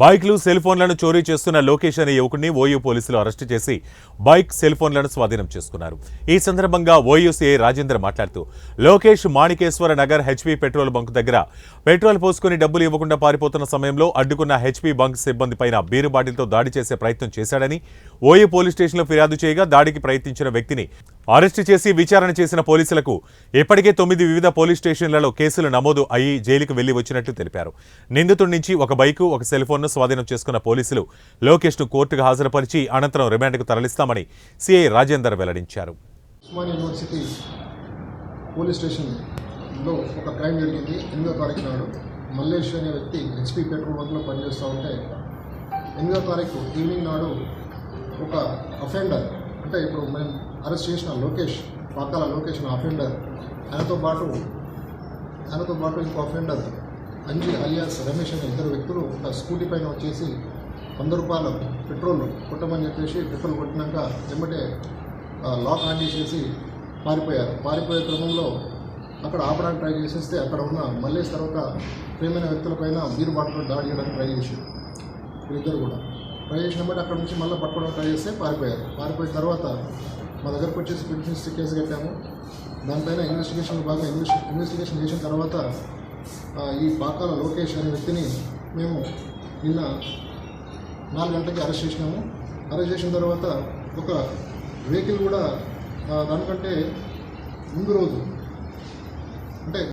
బైక్లు సెల్ ఫోన్లను చోరీ చేస్తున్న లోకేష్ అనే యువకుడిని ఓయూ పోలీసులు అరెస్టు చేసి బైక్ సెల్ ఫోన్లను స్వాధీనం చేసుకున్నారు. ఈ సందర్భంగా ఓయూసీఐ రాజేందర్ మాట్లాడుతూ Lokesh Manikeshwara Nagar HP petrol bunk దగ్గర పెట్రోల్ పోసుకుని డబ్బులు ఇవ్వకుండా పారిపోతున్న సమయంలో అడ్డుకున్న హెచ్పీ బంక్ సిబ్బంది పైన బీరు బాటిల్తో దాడి చేసే ప్రయత్నం చేశాడని ఓయూ పోలీస్ స్టేషన్లో ఫిర్యాదు చేయగా దాడికి ప్రయత్నించిన వ్యక్తిని అరెస్టు చేసి విచారణ చేసిన పోలీసులకు ఇప్పటికే తొమ్మిది వివిధ పోలీస్ స్టేషన్లలో కేసులు నమోదు అయ్యి జైలుకు వెళ్ళి వచ్చినట్లు తెలిపారు. నిందితుడి నుంచి ఒక బైకు ఒక సెల్ఫోన్ను స్వాధీనం చేసుకున్న పోలీసులు లోకేష్ను కోర్టుకు హాజరుపరిచి అనంతరం రిమాండ్కు తరలిస్తామని సిఐ రాజేందర్ వెల్లడించారు. యూనివర్సిటీ పోలీస్ స్టేషన్లో ఒక క్రైమ్ జరిగింది. ఎనిమిదో తారీఖు నాడు మల్లేష్ అనే వ్యక్తి హెచ్పి పెట్రోల్ బంక్లో పనిచేస్తూ ఉంటే ఎనిమిదో తారీఖు ఈవినింగ్ నాడు ఒక అఫెండర్ అంటే ఇప్పుడు మేము అరెస్ట్ చేసిన లోకేష్ పాకాల లోకేష్ అనే అఫెండర్ ఆయనతో పాటు ఆయనతో పాటు ఇంకో అఫెండర్ అంజీ అలియాస్ రమేష్ అనే ఇద్దరు వ్యక్తులు ఒక స్కూటీ పైన వచ్చేసి వంద రూపాయల పెట్రోల్ కొట్టమని చెప్పేసి పెట్రోల్ కొట్టినాక వెంబటే లాక్ ఆన్ చేసేసి పారిపోయారు. పారిపోయే క్రమంలో అక్కడ ఆపడానికి ట్రై చేసేస్తే అక్కడ ఉన్న మల్లేష్ తర్వాత ప్రేమైన వ్యక్తులపైన బీరు బాటలో దాడి చేయడానికి ట్రై చేశారు. వీళ్ళిద్దరు కూడా. ట్రై చేసిన బట్టి అక్కడ నుంచి మళ్ళీ పట్టుకోవడం ట్రై చేస్తే పారిపోయారు. పారిపోయిన తర్వాత మా దగ్గరకు వచ్చేసి పెన్షన్ కేసు కట్టాము. దానిపైన ఇన్వెస్టిగేషన్ బాగా ఇన్వెస్టిగేషన్ చేసిన తర్వాత ఈ పాకాల లోకేష్ అనే వ్యక్తిని మేము నిన్న నాలుగు గంటలకి అరెస్ట్ చేసినాము. అరెస్ట్ చేసిన తర్వాత ఒక వెహికల్ కూడా దానికంటే ముందు రోజు అంటే